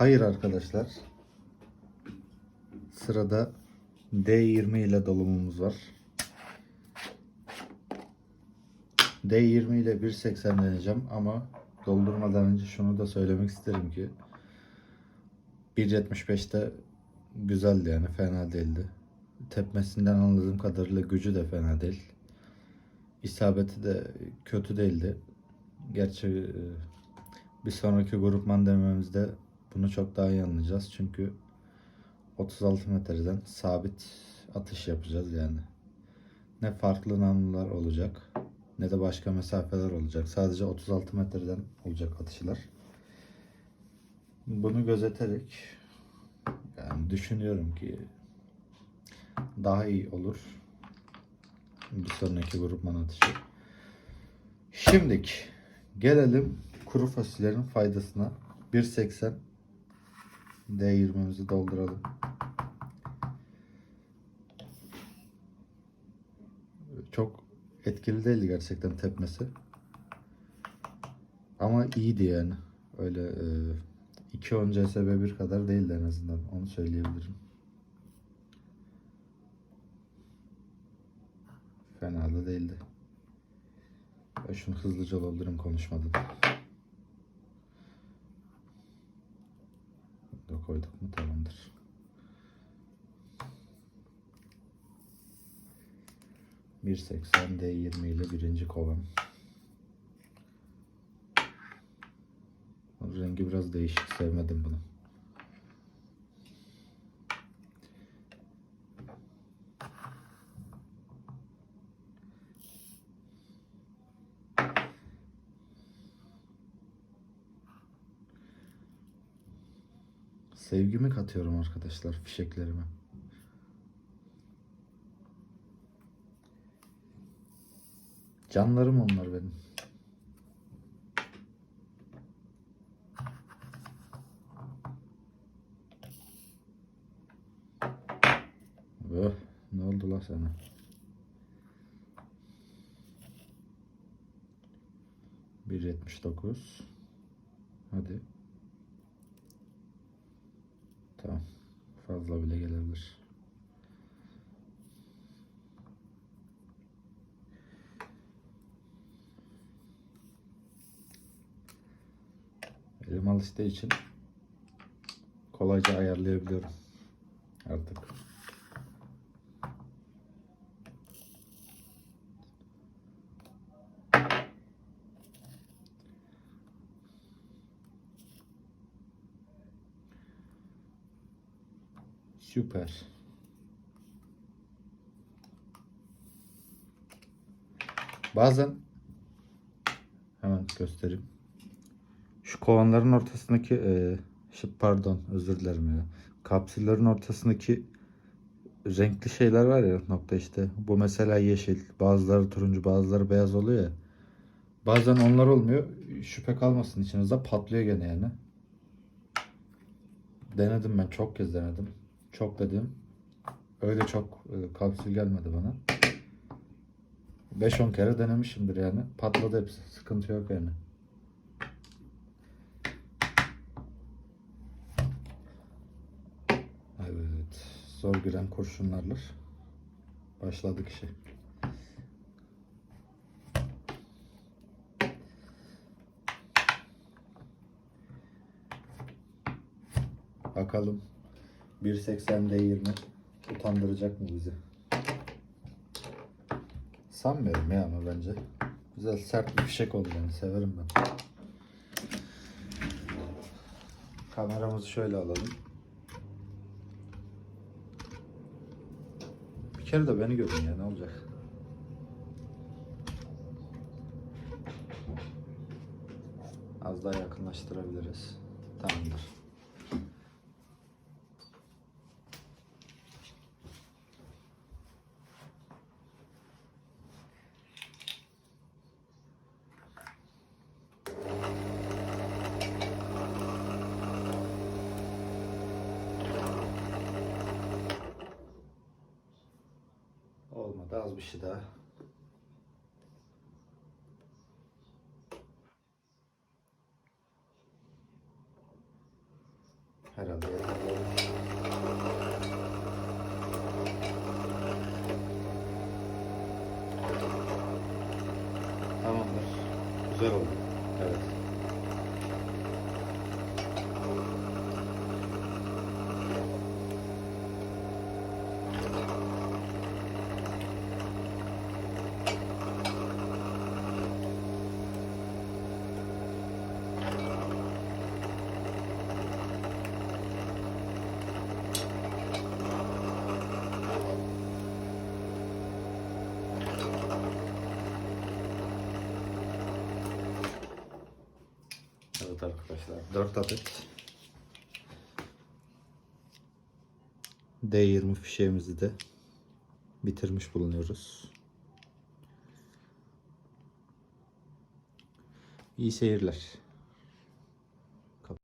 Hayır arkadaşlar. Sırada D20 ile dolumumuz var. D20 ile 1.80 deneyeceğim ama doldurmadan önce şunu da söylemek isterim ki 1.75'te güzeldi yani fena değildi. Tepmesinden anladığım kadarıyla gücü de fena değil. İsabeti de kötü değildi. Gerçi e, bir sonraki grupman dememizde bunu çok daha iyi anlayacağız. Çünkü 36 metreden sabit atış yapacağız yani. Ne farklı namlular olacak ne de başka mesafeler olacak. Sadece 36 metreden olacak atışlar. Bunu gözeterek yani düşünüyorum ki daha iyi olur. Bir sonraki grupman atışı. Şimdik gelelim kuru fasulyelerin faydasına. 1.80 D20'mizi dolduralım. Çok etkili değildi gerçekten tepmesi. Ama iyiydi yani. Öyle e, 2 10 CSB1 kadar değildi en azından. Onu söyleyebilirim. Fena da değildi. Ben şunu hızlıca doldurayım konuşmadan. Da koyduk mu tamamdır. Bir seksen D20 ile birinci kovan. Rengi biraz değişik. Sevmedim bunu. Sevgimi katıyorum arkadaşlar fişeklerime. Canlarım onlar benim. Öh, ne oldu la sana? Bir yetmiş dokuz. Hadi. Tamam. Fazla bile gelebilir. Elim alıştığı için kolayca ayarlayabiliyorum artık. Süper. Bazen hemen göstereyim. Şu kovanların ortasındaki e, şu pardon özür dilerim ya. Kapsüllerin ortasındaki renkli şeyler var ya nokta işte. Bu mesela yeşil, bazıları turuncu, bazıları beyaz oluyor ya. Bazen onlar olmuyor. Şüphe kalmasın içinizde patlıyor gene yani. Denedim ben çok kez denedim. Çok dedim. Öyle çok e, kapsül gelmedi bana. 5-10 kere denemişimdir yani. Patladı hepsi. Sıkıntı yok yani. Evet. Zor giren kurşunlarla başladık işe. Bakalım 1.80'de 20 utandıracak mı bizi? Sanmıyorum ya ama bence. Güzel sert bir fişek oldu yani severim ben. Kameramızı şöyle alalım. Bir kere de beni görün ya ne olacak? Az daha yakınlaştırabiliriz. Tamamdır. Az bir şey daha. Herhalde. Tamamdır. Güzel oldu. Evet arkadaşlar 4 adet D20 fişeğimizi de bitirmiş bulunuyoruz. İyi seyirler.